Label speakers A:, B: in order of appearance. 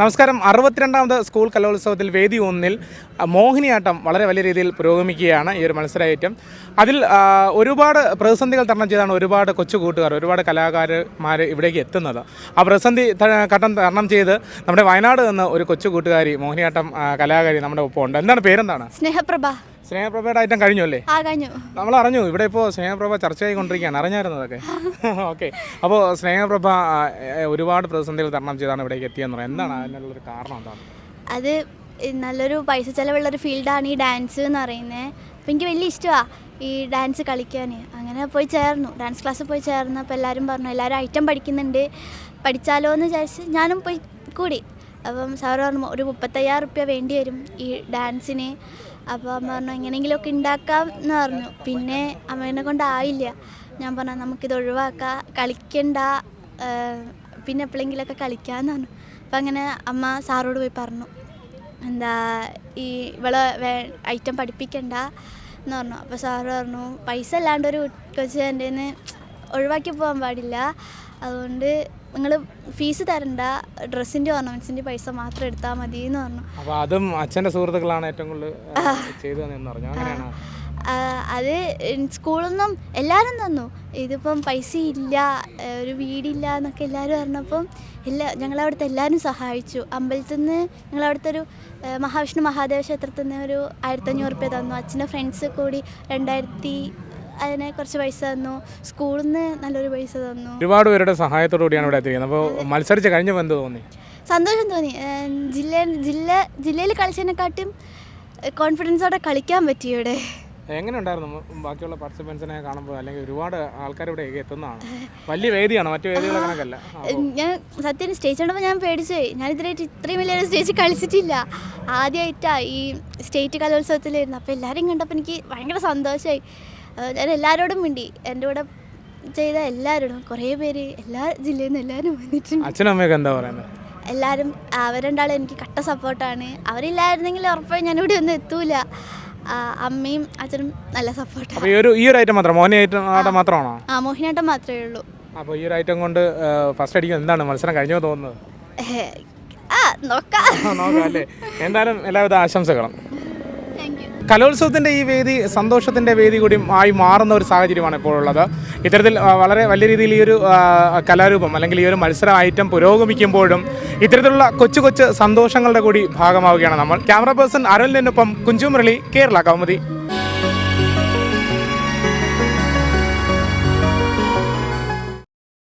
A: നമസ്കാരം. അറുപത്തിരണ്ടാമത് സ്കൂൾ കലോത്സവത്തിൽ വേദി ഒന്നിൽ മോഹിനിയാട്ടം വളരെ വലിയ രീതിയിൽ പുരോഗമിക്കുകയാണ് ഈ ഒരു മത്സര അതിൽ ഒരുപാട് പ്രതിസന്ധികൾ തരണം ചെയ്താണ് ഒരുപാട് കൊച്ചു കൂട്ടുകാർ ഒരുപാട് കലാകാരന്മാർ ഇവിടേക്ക് എത്തുന്നത്. ആ പ്രതിസന്ധി ഘട്ടം തരണം ചെയ്ത് നമ്മുടെ വയനാട് നിന്ന് ഒരു കൊച്ചു കൂട്ടുകാരി മോഹിനിയാട്ടം കലാകാരി നമ്മുടെ ഒപ്പം ഉണ്ട്. എന്താണ് പേരെന്താണ്?
B: സ്നേഹപ്രഭ.
A: സ്നേഹപ്രഭയുടെ ഐറ്റം കഴിഞ്ഞു അല്ലേ?
B: ആ കഴിഞ്ഞു.
A: നമ്മൾ അറിഞ്ഞു. ഇവിടെ ഇപ്പോൾ സ്നേഹപ്രഭ ചർച്ചയായിക്കൊണ്ടിരിക്കുകയാണ് അറിഞ്ഞായിരുന്നു അതൊക്കെ? ഓക്കെ. അപ്പോൾ സ്നേഹപ്രഭ ഒരുപാട് പ്രതിസന്ധികൾ തരണം ചെയ്താണ് ഇവിടേക്ക് എത്തിയെന്ന് പറയുന്നത് എന്താണ് അതിനുള്ളൊരു കാരണം എന്താണ്?
B: അത് നല്ലൊരു പൈസ ചിലവുള്ളൊരു ഫീൽഡാണ് ഈ ഡാൻസ് എന്ന് പറയുന്നത്. അപ്പം എനിക്ക് വലിയ ഇഷ്ടമാണ് ഈ ഡാൻസ് കളിക്കാൻ. അങ്ങനെ പോയി ചേർന്നു. ഡാൻസ് ക്ലാസ്സിൽ പോയി ചേർന്നപ്പോൾ എല്ലാവരും പറഞ്ഞു എല്ലാവരും ഐറ്റം പഠിക്കുന്നുണ്ട്. പഠിച്ചാലോ എന്ന് വിചാരിച്ച് ഞാനും പോയി കൂടി. അപ്പം സാറ് പറഞ്ഞു ഒരു മുപ്പത്തയ്യായിരം റുപ്യ വേണ്ടി വരും ഈ ഡാൻസിന്. അപ്പോൾ അമ്മ പറഞ്ഞു എങ്ങനെയെങ്കിലുമൊക്കെ ഉണ്ടാക്കാം എന്ന് പറഞ്ഞു. പിന്നെ അമ്മേനെ കൊണ്ടായില്ല ഞാൻ പറഞ്ഞു നമുക്കിത് ഒഴിവാക്കാം. കളിക്കണ്ട. പിന്നെ എപ്പോഴെങ്കിലുമൊക്കെ കളിക്കാമെന്ന് പറഞ്ഞു. അപ്പം അങ്ങനെ അമ്മ സാറോട് പോയി പറഞ്ഞു എന്താ ഈ ഇവളെ വേ ഐറ്റം പഠിപ്പിക്കണ്ട. എന്ന് പറഞ്ഞു. അപ്പോൾ സാറ് പറഞ്ഞു പൈസ അല്ലാണ്ട് ഒരു കൊച്ചു എന്റെ ഒഴിവാക്കി പോകാൻ പാടില്ല. അതുകൊണ്ട് നിങ്ങൾ ഫീസ് തരണ്ട ഡ്രസ്സിന്റെ ഓർണമെന്റ്സിന്റെ പൈസ മാത്രം എടുത്താൽ മതി എന്ന് പറഞ്ഞു.
A: അപ്പോൾ അതും അച്ഛന്റെ സുഹൃത്തുക്കളാണ് ഏറ്റവും കൂടുതൽ ചെയ്തു എന്ന് പറഞ്ഞു. അങ്ങനെയാണ്?
B: അത് സ്കൂളിൽ നിന്നും എല്ലാവരും തന്നു. ഇതിപ്പം പൈസ ഇല്ല ഒരു വീടില്ല എന്നൊക്കെ എല്ലാവരും പറഞ്ഞപ്പം എല്ലാ ഞങ്ങളവിടുത്തെ എല്ലാവരും സഹായിച്ചു. അമ്പലത്തിൽ നിന്ന് ഞങ്ങളവിടുത്തെ ഒരു മഹാവിഷ്ണു മഹാദേവ ക്ഷേത്രത്തിൽ നിന്ന് ഒരു ആയിരത്തഞ്ഞൂറ് റുപ്യ തന്നു. അച്ഛന്റെ ഫ്രണ്ട്സ് കൂടി രണ്ടായിരത്തി അതിനെ കുറച്ച് പൈസ തന്നു. സ്കൂളിൽ നിന്ന് നല്ലൊരു പൈസ തന്നു.
A: ഒരുപാട് പേരുടെ സഹായത്തോടു കൂടിയാണ് ഇവിടെ എത്തിയിരിക്കുന്നത്. അപ്പോൾ മത്സരിച്ച് കഴിഞ്ഞപ്പോൾ എന്ത് തോന്നി?
B: സന്തോഷം തോന്നി. ജില്ല ജില്ല ജില്ലയിൽ കളിച്ചതിനെക്കാട്ടും കോൺഫിഡൻസോടെ കളിക്കാൻ പറ്റി ഇവിടെ.
A: എങ്ങനെ ഉണ്ടായിരുന്നു? ബാക്കിയുള്ള പാർട്ടിസിപ്പൻസിനെ കാണുമ്പോൾ അല്ലെങ്കിൽ ഒരുപാട് ആൾക്കാർ ഇവിടെ എത്തുന്നതാണ്. വലിയ വേദിയാണ്. മറ്റു വേദികളെ കണക്കല്ല.
B: ഞാൻ സത്യം സ്റ്റേജ് കണ്ടപ്പോൾ ഞാൻ പേടിച്ചു പോയി. ഞാൻ ഇതിനായിട്ട് ഇത്രയും വലിയൊരു സ്റ്റേജ് കളിച്ചിട്ടില്ല. ആദ്യമായിട്ടാണ് ഈ സ്റ്റേറ്റ് കലോത്സവത്തിലായിരുന്നു. അപ്പോൾ എല്ലാവരും കണ്ടപ്പോൾ എനിക്ക് ഭയങ്കര സന്തോഷമായി. ഞാൻ എല്ലാവരോടും മിണ്ടി. എന്റെ കൂടെ ചെയ്ത എല്ലാവരോടും കുറേ പേര് എല്ലാ ജില്ലയിൽ നിന്ന് എല്ലാവരും വന്നിട്ടുണ്ട്.
A: അച്ഛനും അമ്മയൊക്കെ എന്താ പറയുന്നത്
B: എല്ലാവരും അവരുണ്ടാളും എനിക്ക് കട്ട സപ്പോർട്ടാണ്. അവരില്ലായിരുന്നെങ്കിൽ ഉറപ്പായും ഞാനിവിടെ ഒന്നും എത്തൂല. അമ്മയും അച്ഛനും നല്ല സപ്പോർട്ടാണ്
A: ഈ ഒരു ഈ ഒരു ഐറ്റം മാത്രം ആട്ടം മാത്രമാണോ?
B: ആ മോഹിനിയാട്ടം മാത്രമേ ഉള്ളൂ.
A: അപ്പോൾ ഈ ഒരു ഐറ്റം കൊണ്ട് ഫസ്റ്റ് അടിക്കും എന്താണ് മത്സരം കഴിഞ്ഞോ തോന്നുന്നത്?
B: ആ നോക്കാം.
A: നോക്കാം അല്ലേ? എന്തായാലും എല്ലാവിധ ആശംസകളും. കലോത്സവത്തിന്റെ ഈ വേദി സന്തോഷത്തിന്റെ വേദി കൂടി ആയി മാറുന്ന ഒരു സാഹചര്യമാണ് ഇപ്പോൾ ഉള്ളത് ഇത്തരത്തിൽ വളരെ വലിയ രീതിയിൽ ഈ ഒരു കലാരൂപം അല്ലെങ്കിൽ ഈ ഒരു മത്സര ഐറ്റം പുരോഗമിക്കുമ്പോഴും ഇത്തരത്തിലുള്ള കൊച്ചു കൊച്ചു സന്തോഷങ്ങളുടെ കൂടി ഭാഗമാവുകയാണ് നമ്മൾ. ക്യാമറ പേഴ്സൺ അരുണിനൊപ്പം കുഞ്ചുമുരളി കേരള കൗമുദി.